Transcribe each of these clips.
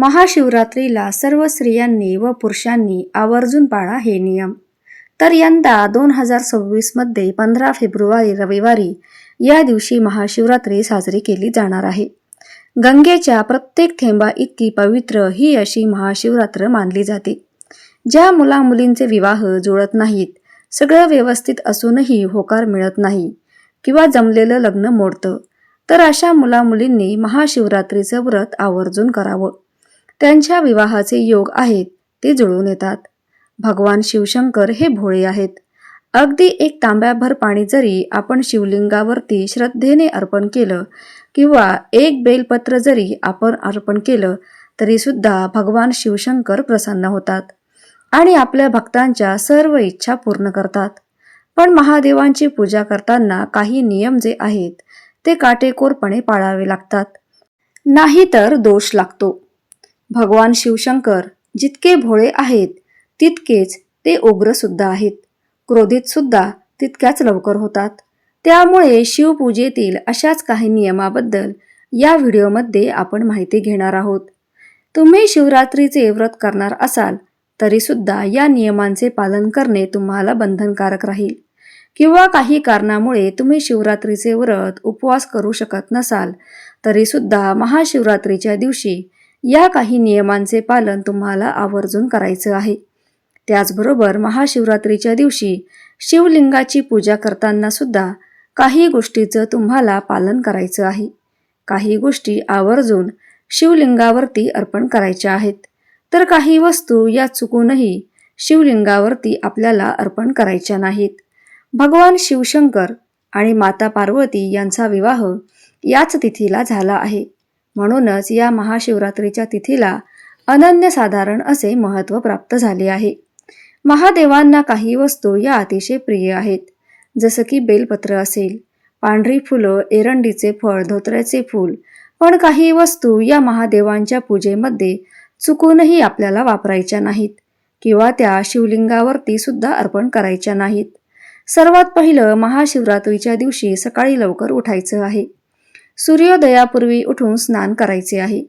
महाशिवरात्रीला सर्व स्त्रियांनी व पुरुषांनी आवर्जून पाळा हे नियम. तर यंदा दोन हजार सव्वीसमध्ये पंधरा फेब्रुवारी रविवारी या दिवशी महाशिवरात्री साजरी केली जाणार आहे. गंगेच्या प्रत्येक थेंबा इतकी पवित्र ही अशी महाशिवरात्र मानली जाते. ज्या मुला मुलींचे विवाह जुळत नाहीत सगळं व्यवस्थित असूनही होकार मिळत नाही किंवा जमलेलं लग्न मोडतं तर अशा मुला मुलींनी महाशिवरात्रीचं व्रत आवर्जून करावं. त्यांच्या विवाहाचे योग आहेत ते जुळून येतात. भगवान शिवशंकर हे भोळे आहेत. अगदी एक तांब्याभर पाणी जरी आपण शिवलिंगावरती श्रद्धेने अर्पण केलं किंवा एक बेलपत्र जरी आपण अर्पण केलं तरीसुद्धा भगवान शिवशंकर प्रसन्न होतात आणि आपल्या भक्तांच्या सर्व इच्छा पूर्ण करतात. पण महादेवांची पूजा करताना काही नियम जे आहेत ते काटेकोरपणे पाळावे लागतात. नाहीतर दोष लागतो. भगवान शिवशंकर जितके भोळे आहेत तितकेच ते उग्र सुद्धा आहेत. क्रोधित सुद्धा तितक्याच लवकर होतात. त्यामुळे शिवपूजेतील अशाच काही नियमाबद्दल या व्हिडिओमध्ये आपण माहिती घेणार आहोत. तुम्ही शिवरात्रीचे व्रत करणार असाल तरीसुद्धा या नियमांचे पालन करणे तुम्हाला बंधनकारक राहील. किंवा काही कारणामुळे तुम्ही शिवरात्रीचे व्रत उपवास करू शकत नसाल तरीसुद्धा महाशिवरात्रीच्या दिवशी या काही नियमांचे पालन तुम्हाला आवर्जून करायचं आहे. त्याचबरोबर महाशिवरात्रीच्या दिवशी शिवलिंगाची पूजा करताना सुद्धा काही गोष्टीचं तुम्हाला पालन करायचं आहे. काही गोष्टी आवर्जून शिवलिंगावरती अर्पण करायच्या आहेत. तर काही वस्तू या चुकूनही शिवलिंगावरती आपल्याला अर्पण करायच्या नाहीत. भगवान शिवशंकर आणि माता पार्वती यांचा विवाह याच तिथीला झाला आहे. म्हणूनच या महाशिवरात्रीच्या तिथीला अनन्यसाधारण असे महत्त्व प्राप्त झाले आहे. महादेवांना काही वस्तू या अतिशय प्रिय आहेत. जसं की बेलपत्र असेल पांढरी फुलं एरंडीचे फळ धोत्र्याचे फूल पण काही वस्तू या महादेवांच्या पूजेमध्ये चुकूनही आपल्याला वापरायच्या नाहीत किंवा त्या शिवलिंगावरती सुद्धा अर्पण करायच्या नाहीत. सर्वात पहिलं महाशिवरात्रीच्या दिवशी सकाळी लवकर उठायचं आहे. सूर्योदयापूर्वी उठून स्नान करायचे आहे.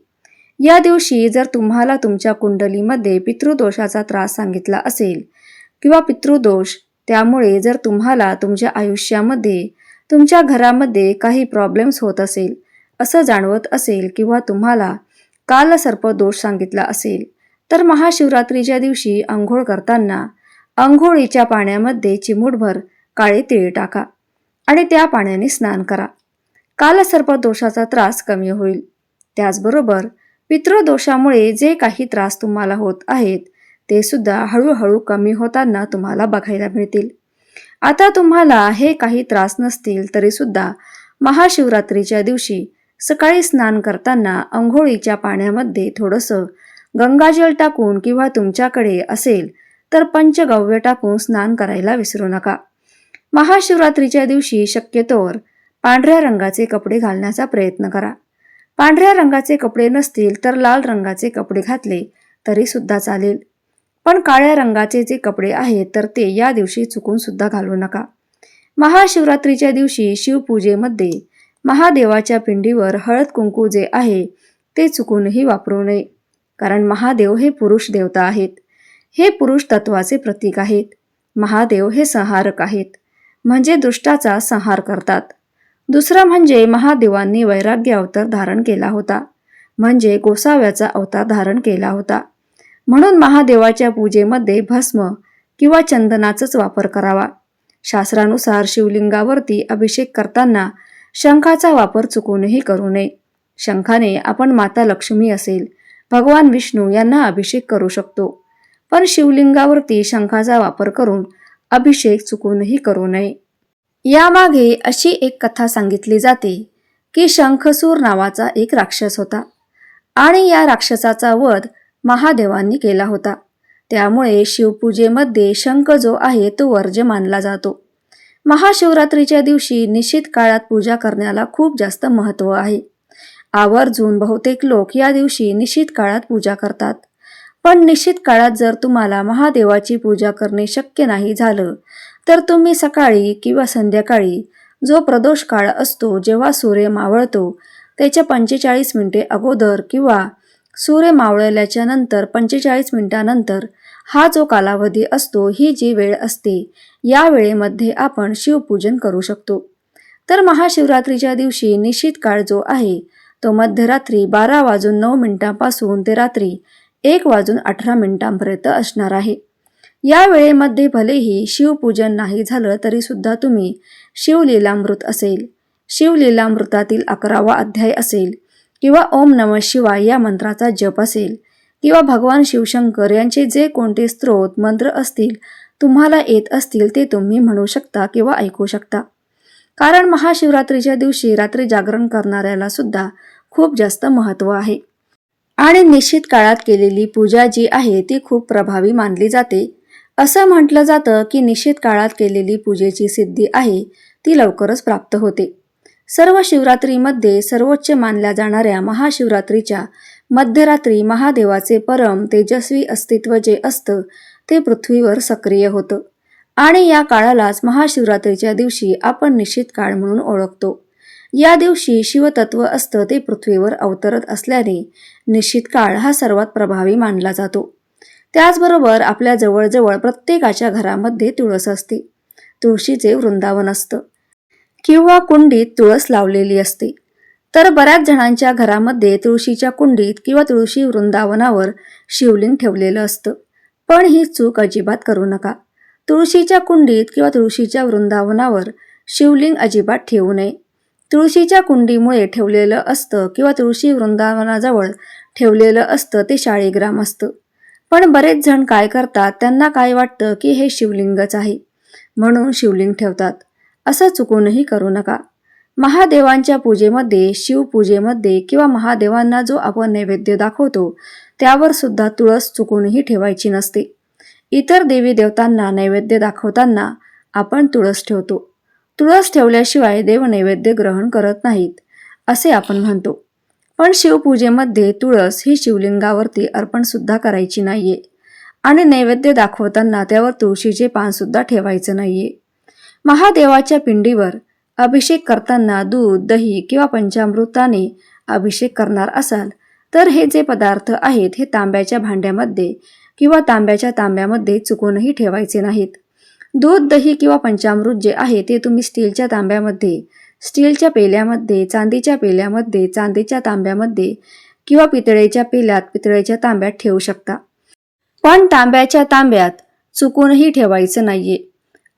या दिवशी जर तुम्हाला तुमच्या कुंडलीमध्ये पितृदोषाचा त्रास सांगितला असेल किंवा पितृदोष त्यामुळे जर तुम्हाला तुमच्या आयुष्यामध्ये तुमच्या घरामध्ये काही प्रॉब्लेम्स होत असेल असं जाणवत असेल किंवा तुम्हाला कालसर्प दोष सांगितला असेल तर महाशिवरात्रीच्या दिवशी आंघोळ करताना आंघोळीच्या पाण्यामध्ये चिमूटभर काळे तिळ टाका आणि त्या पाण्याने स्नान करा. कालसर्प दोषाचा त्रास कमी होईल. त्याचबरोबर पितृदोषामुळे जे काही त्रास तुम्हाला होत आहेत ते सुद्धा हळूहळू कमी होताना तुम्हाला बघायला मिळतील. आता तुम्हाला हे काही त्रास नसतील तरी सुद्धा महाशिवरात्रीच्या दिवशी सकाळी स्नान करताना अंघोळीच्या पाण्यामध्ये थोडंसं गंगाजल टाकून किंवा तुमच्याकडे असेल तर पंचगव्य टाकून स्नान करायला विसरू नका. महाशिवरात्रीच्या दिवशी शक्यतोवर पांढऱ्या रंगाचे कपडे घालण्याचा प्रयत्न करा. पांढऱ्या रंगाचे कपडे नसतील तर लाल रंगाचे कपडे घातले तरी सुद्धा चालेल. पण काळ्या रंगाचे जे कपडे आहेत तर ते या दिवशी चुकून सुद्धा घालू नका. महाशिवरात्रीच्या दिवशी शिवपूजेमध्ये महादेवाच्या पिंडीवर हळद कुंकू जे आहे ते चुकूनही वापरू नये. कारण महादेव हे पुरुष देवता आहेत. हे पुरुष तत्वाचे प्रतीक आहेत. महादेव हे संहारक आहेत. म्हणजे दुष्टाचा संहार करतात. दुसरं म्हणजे महादेवांनी वैराग्य अवतार धारण केला होता. म्हणजे गोसाव्याचा अवतार धारण केला होता. म्हणून महादेवाच्या पूजेमध्ये भस्म किंवा चंदनाचाच वापर करावा. शास्त्रानुसार शिवलिंगावरती अभिषेक करताना शंखाचा वापर चुकूनही करू नये. शंखाने आपण माता लक्ष्मी असेल भगवान विष्णू यांना अभिषेक करू शकतो. पण शिवलिंगावरती शंखाचा वापर करून अभिषेक चुकूनही करू नये. यामागे अशी एक कथा सांगितली जाते की शंखसूर नावाचा एक राक्षस होता आणि या राक्षसाचा वध महादेवांनी केला होता. त्यामुळे शिवपूजेमध्ये शंख जो आहे तो वर्ज्य मानला जातो. महाशिवरात्रीच्या दिवशी निश्चित काळात पूजा करण्याला खूप जास्त महत्त्व आहे. आवर्जून बहुतेक लोक या दिवशी निश्चित काळात पूजा करतात. पण निश्चित काळात जर तुम्हाला महादेवाची पूजा करणे शक्य नाही झालं तर तुम्ही सकाळी किंवा संध्याकाळी जो प्रदोष काळ असतो जेव्हा सूर्य मावळतो त्याच्या पंचेचाळीस मिनिटे अगोदर किंवा सूर्य मावळल्याच्या नंतर पंचेचाळीस मिनिटानंतर हा जो कालावधी असतो ही जी वेळ असते या वेळेमध्ये आपण शिवपूजन करू शकतो. तर महाशिवरात्रीच्या दिवशी निश्चित काळ जो आहे तो मध्यरात्री बारा वाजून नऊ मिनिटांपासून ते रात्री एक वाजून अठरा मिनिटांपर्यंत असणार आहे. या वेळेमध्ये भलेही शिवपूजन नाही झालं तरी सुद्धा तुम्ही शिवलीलामृत असेल शिवलीलामृतातील अकरावा अध्याय असेल किंवा ओम नम शिवाय या मंत्राचा जप असेल किंवा भगवान शिवशंकर यांचे जे कोणते स्त्रोत मंत्र असतील तुम्हाला येत असतील ते तुम्ही म्हणू शकता किंवा ऐकू शकता. कारण महाशिवरात्रीच्या दिवशी रात्री जागरण करणाऱ्याला सुद्धा खूप जास्त महत्त्व आहे. आणि निश्चित काळात केलेली पूजा जी आहे ती खूप प्रभावी मानली जाते. असं म्हटलं जातं की निश्चित काळात केलेली पूजेची सिद्धी आहे ती लवकरच प्राप्त होते. सर्व शिवरात्रीमध्ये सर्वोच्च मानल्या जाणाऱ्या महाशिवरात्रीच्या मध्यरात्री महादेवाचे परम तेजस्वी अस्तित्व जे असतं ते पृथ्वीवर सक्रिय होतं. आणि या काळालाच महाशिवरात्रीच्या दिवशी आपण निश्चित काळ म्हणून ओळखतो. या दिवशी शिवतत्व असतं ते पृथ्वीवर अवतरत असल्याने निश्चित काळ हा सर्वात प्रभावी मानला जातो. त्याचबरोबर आपल्या जवळजवळ प्रत्येकाच्या घरामध्ये तुळस असते. तुळशीचे वृंदावन असतं. किंवा कुंडीत तुळस लावलेली असते. तर बऱ्याच जणांच्या घरामध्ये तुळशीच्या कुंडीत किंवा तुळशी वृंदावनावर शिवलिंग ठेवलेलं असतं. पण ही चूक अजिबात करू नका. तुळशीच्या कुंडीत किंवा तुळशीच्या वृंदावनावर शिवलिंग अजिबात ठेवू नये. तुळशीच्या कुंडीमुळे ठेवलेलं असतं किंवा तुळशी वृंदावनाजवळ ठेवलेलं असतं ते शाळीग्राम असतं. पण बरेच जण काय करतात त्यांना काय वाटतं की हे शिवलिंगच आहे? म्हणून शिवलिंग ठेवतात. असं चुकूनही करू नका. महादेवांच्या पूजेमध्ये शिवपूजेमध्ये किंवा महादेवांना जो आपण नैवेद्य दाखवतो त्यावर सुद्धा तुळस चुकूनही ठेवायची नसते. इतर देवी देवतांना नैवेद्य दाखवताना आपण तुळस ठेवतो. तुळस ठेवल्याशिवाय देव नैवेद्य ग्रहण करत नाहीत असे आपण म्हणतो. पण शिवपूजेमध्ये तुळस ही शिवलिंगावरती अर्पण सुद्धा करायची नाहीये. आणि नैवेद्य दाखवताना त्यावर तुळशीचे पान सुद्धा ठेवायचं नाहीये. महादेवाच्या पिंडीवर अभिषेक करताना दूध दही किंवा पंचामृताने अभिषेक करणार असाल तर हे जे पदार्थ आहेत हे तांब्याच्या भांड्यामध्ये किंवा तांब्याच्या तांब्यामध्ये चुकूनही ठेवायचे नाहीत. दूध दही किंवा पंचामृत जे आहे ते तुम्ही स्टीलच्या तांब्यामध्ये स्टीलच्या पेल्यामध्ये चांदीच्या पेल्यामध्ये चांदीच्या तांब्यामध्ये किंवा पितळेच्या पेल्यात पितळेच्या तांब्यात ठेवू शकता. पण तांब्याच्या तांब्यात चुकूनही ठेवायचं नाहीये.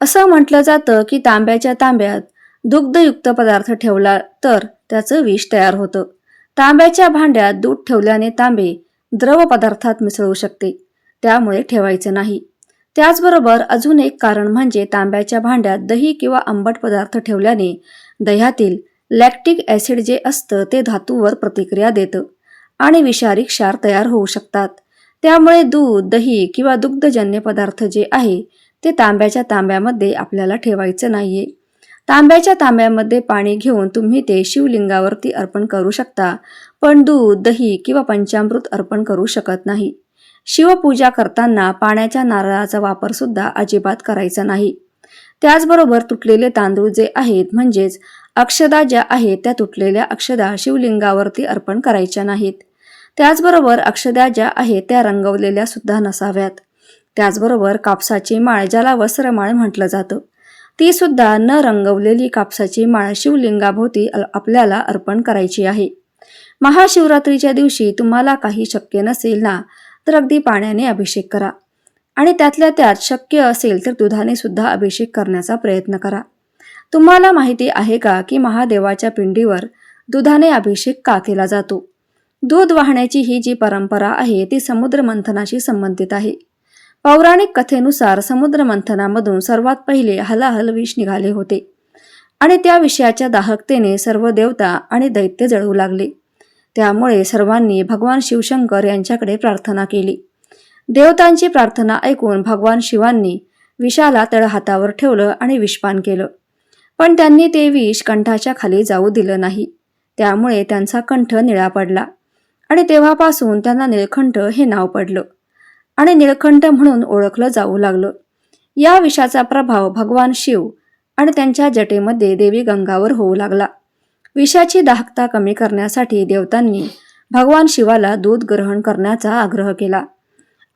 असं म्हटलं जातं की तांब्याच्या तांब्यात दुग्धयुक्त पदार्थ ठेवला तर त्याचं विष तयार होतं. तांब्याच्या भांड्यात दूध ठेवल्याने तांबे द्रव पदार्थात मिसळू शकते. त्यामुळे ठेवायचं नाही. त्याचबरोबर अजून एक कारण म्हणजे तांब्याच्या भांड्यात दही किंवा आंबट पदार्थ ठेवल्याने दह्यातील लॅक्टिक ॲसिड जे असतं ते धातूवर प्रतिक्रिया देतं आणि विषारी क्षार तयार होऊ शकतात. त्यामुळे दूध दही किंवा दुग्धजन्य पदार्थ जे आहे ते तांब्याच्या तांब्यामध्ये आपल्याला ठेवायचं नाहीये. तांब्याच्या तांब्यामध्ये पाणी घेऊन तुम्ही ते शिवलिंगावरती अर्पण करू शकता पण दूध दही किंवा पंचामृत अर्पण करू शकत नाही. शिवपूजा करताना पाण्याच्या नारळाचा वापर सुद्धा अजिबात करायचा नाही. त्याचबरोबर तुटलेले तांदूळ जे आहेत म्हणजेच अक्षदा ज्या आहेत त्या तुटलेल्या अक्षदा शिवलिंगावरती अर्पण करायच्या नाहीत. त्याचबरोबर अक्षदा ज्या आहेत त्या रंगवलेल्या सुद्धा नसाव्यात. त्याचबरोबर कापसाची माळ ज्याला वस्त्रमाळ म्हटलं जातं ती सुद्धा न रंगवलेली कापसाची माळ शिवलिंगाभोवती अ- आपल्याला अर्पण करायची आहे. महाशिवरात्रीच्या दिवशी तुम्हाला काही शक्य नसेल ना तर अगदी पाण्याने अभिषेक करा. आणि त्यातल्या त्यात शक्य असेल तर दुधाने सुद्धा अभिषेक करण्याचा प्रयत्न करा. तुम्हाला माहिती आहे का की महादेवाच्या पिंडीवर दुधाने अभिषेक का केला जातो? दूध वाहण्याची ही जी परंपरा आहे ती समुद्र मंथनाशी संबंधित आहे. पौराणिक कथेनुसार समुद्र मंथनामधून सर्वात पहिले हलाहल विष निघाले होते. आणि त्या विषयाच्या दाहकतेने सर्व देवता आणि दैत्य जळू लागले. त्यामुळे सर्वांनी भगवान शिवशंकर यांच्याकडे प्रार्थना केली. देवतांची प्रार्थना ऐकून भगवान शिवांनी विषाला तळ हातावर ठेवलं आणि विषपान केलं. पण त्यांनी ते विष कंठाच्या खाली जाऊ दिलं नाही. त्यामुळे त्यांचा कंठ निळा पडला आणि तेव्हापासून त्यांना निळकंठ हे नाव पडलं आणि निळकंठ म्हणून ओळखलं जाऊ लागलं. या विषाचा प्रभाव भगवान शिव आणि त्यांच्या जटेमध्ये देवी गंगावर होऊ लागला. विषाची दाहकता कमी करण्यासाठी देवतांनी भगवान शिवाला दूध ग्रहण करण्याचा आग्रह केला.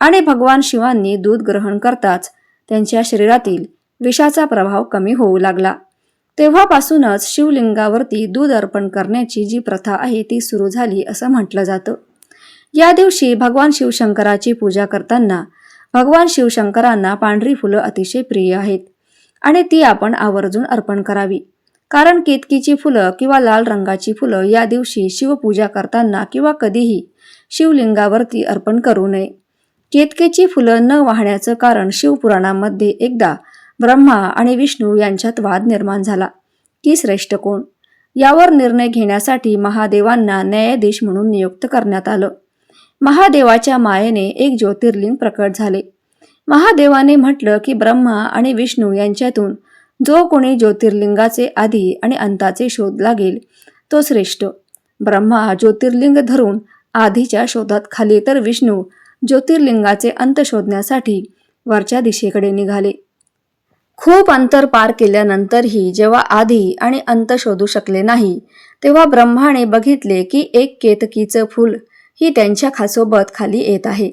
आणि भगवान शिवांनी दूध ग्रहण करताच त्यांच्या शरीरातील विषाचा प्रभाव कमी होऊ लागला. तेव्हापासूनच शिवलिंगावरती दूध अर्पण करण्याची जी प्रथा आहे ती सुरू झाली असं म्हटलं जातं. या दिवशी भगवान शिवशंकराची पूजा करताना भगवान शिवशंकरांना पांढरी फुलं अतिशय प्रिय आहेत आणि ती आपण आवर्जून अर्पण करावी. कारण केतकीची फुलं किंवा लाल रंगाची फुलं या दिवशी शिवपूजा करताना किंवा कधीही शिवलिंगावरती अर्पण करू नये. केतकेची फुलं न वाहण्याचं कारण शिवपुराणामध्ये एकदा ब्रह्मा आणि विष्णू यांच्यात वाद निर्माण झाला. की श्रेष्ठ कोण? यावर निर्णय घेण्यासाठी महादेवांना न्यायाधीश म्हणून नियुक्त करण्यात आलं. महादेवाच्या मायेने एक ज्योतिर्लिंग प्रकट झाले. महादेवाने म्हटलं की ब्रह्मा आणि विष्णू यांच्यातून जो कोणी ज्योतिर्लिंगाचे आधी आणि अंताचे शोध लागेल तो श्रेष्ठ. ब्रह्मा ज्योतिर्लिंग धरून आधीच्या शोधात खाली तर विष्णू ज्योतिर्लिंगाचे अंत शोधण्यासाठी वरच्या दिशेकडे निघाले. खूप अंतर पार केल्यानंतरही जेव्हा आधी आणि अंत शोधू शकले नाही तेव्हा ब्रह्माने बघितले की एक केतकीचं फूल ही त्यांच्या खासोबत खाली येत आहे.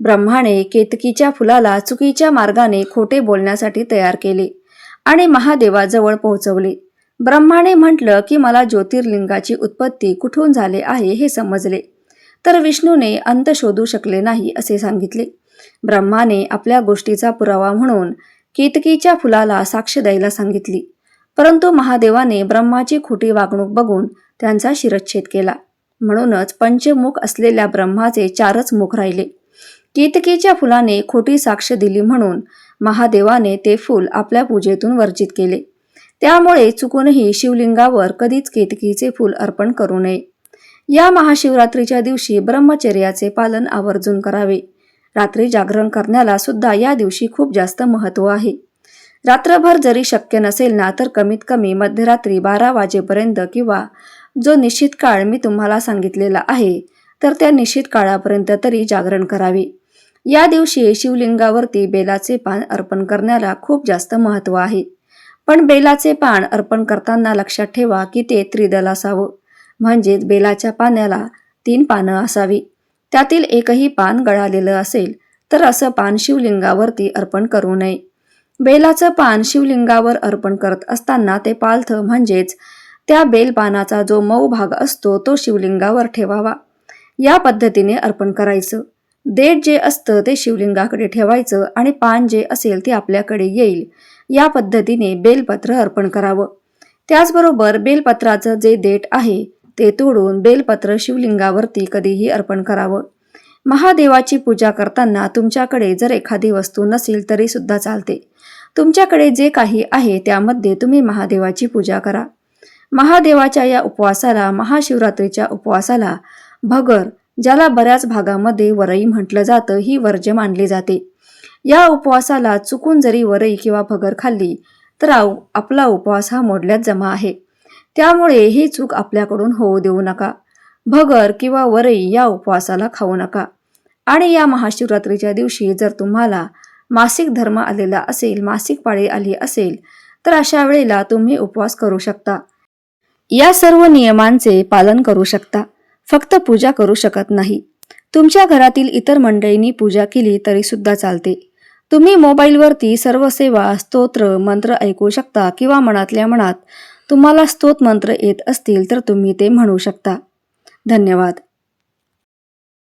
ब्रह्माने केतकीच्या फुलाला चुकीच्या मार्गाने खोटे बोलण्यासाठी तयार केले आणि महादेवाजवळ पोहोचवले. ब्रह्माने म्हटलं की मला ज्योतिर्लिंगाची उत्पत्ती कुठून झाले आहे हे समजले. तर विष्णूने अंत शोधू शकले नाही असे सांगितले. ब्रह्माने आपल्या गोष्टीचा पुरावा म्हणून केतकीच्या फुलाला साक्ष द्यायला सांगितली. परंतु महादेवाने ब्रह्माची खोटी वागणूक बघून त्यांचा शिरच्छेद केला. म्हणूनच पंचमुख असलेल्या ब्रह्माचे चारच मुख राहिले. केतकीच्या फुलाने खोटी साक्ष दिली म्हणून महादेवाने ते फूल आपल्या पूजेतून वर्जित केले. त्यामुळे चुकूनही शिवलिंगावर कधीच केतकीचे फूल अर्पण करू नये. या महाशिवरात्रीच्या दिवशी ब्रह्मचर्याचे पालन आवर्जून करावे. रात्री जागरण करण्याला सुद्धा या दिवशी खूप जास्त महत्त्व आहे. रात्रभर जरी शक्य नसेल ना तर कमीत कमी मध्यरात्री बारा वाजेपर्यंत किंवा जो निश्चित काळ मी तुम्हाला सांगितलेला आहे तर त्या निश्चित काळापर्यंत तरी जागरण करावे. या दिवशी शिवलिंगावरती बेलाचे पान अर्पण करण्याला खूप जास्त महत्त्व आहे. पण बेलाचे पान अर्पण करताना लक्षात ठेवा की ते त्रिदल असावं. म्हणजेच बेलाच्या पाण्याला तीन पानं असावी. त्यातील एकही पान गळालेलं असेल तर असं पान शिवलिंगावरती अर्पण करू नये. बेलाचं पान शिवलिंगावर अर्पण करत असताना ते पालथ म्हणजेच त्या बेलपानाचा जो मऊ भाग असतो तो शिवलिंगावर ठेवावा. या पद्धतीने अर्पण करायचं. देठ जे असतं ते शिवलिंगाकडे ठेवायचं आणि पान जे असेल ते आपल्याकडे येईल. या पद्धतीने बेलपत्र अर्पण करावं. त्याचबरोबर बेलपत्राचं जे देठ आहे ते तोडून बेलपत्र शिवलिंगावरती कधीही अर्पण करावं. महादेवाची पूजा करताना तुमच्याकडे जर एखादी वस्तू नसेल तरी सुद्धा चालते. तुमच्याकडे जे काही आहे त्यामध्ये तुम्ही महादेवाची पूजा करा. महादेवाच्या या उपवासाला महाशिवरात्रीच्या उपवासाला भगर ज्याला बऱ्याच भागामध्ये वरई म्हटलं जातं ही वर्ज्य मानली जाते. या उपवासाला चुकून जरी वरई किंवा भगर खाल्ली तर आव- आपला उपवास हा मोडल्यात जमा आहे. त्यामुळे ही चूक आपल्याकडून होऊ देऊ नका. भगर किंवा वरई या उपवासाला खाऊ नका. आणि या महाशिवरात्रीच्या दिवशी जर तुम्हाला मासिक धर्म आलेला असेल मासिक पाळी आली असेल तर अशा वेळेला तुम्ही उपवास करू शकता. या सर्व नियमांचे पालन करू शकता. फक्त पूजा करू शकत नाही. तुमच्या घरातील इतर मंडळींनी पूजा केली तरी सुद्धा चालते. तुम्ही मोबाईलवरती सर्व सेवा स्तोत्र मंत्र ऐकू शकता किंवा मनातल्या मनात तुम्हाला स्तोतमंत्र येत असतील तर तुम्ही ते म्हणू शकता. धन्यवाद.